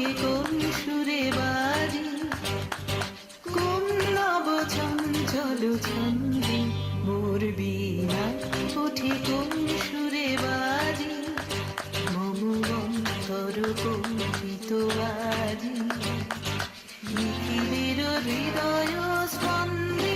মুখে কোন সুরে বাজি? কোন নব চঞ্চল ছন্দে মোর বিনা ওঠে কোন সুরে বাজি? মম অন্তর কম্পিত বাজি। নিখিলের হৃদয় স্পন্দে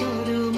yaşarım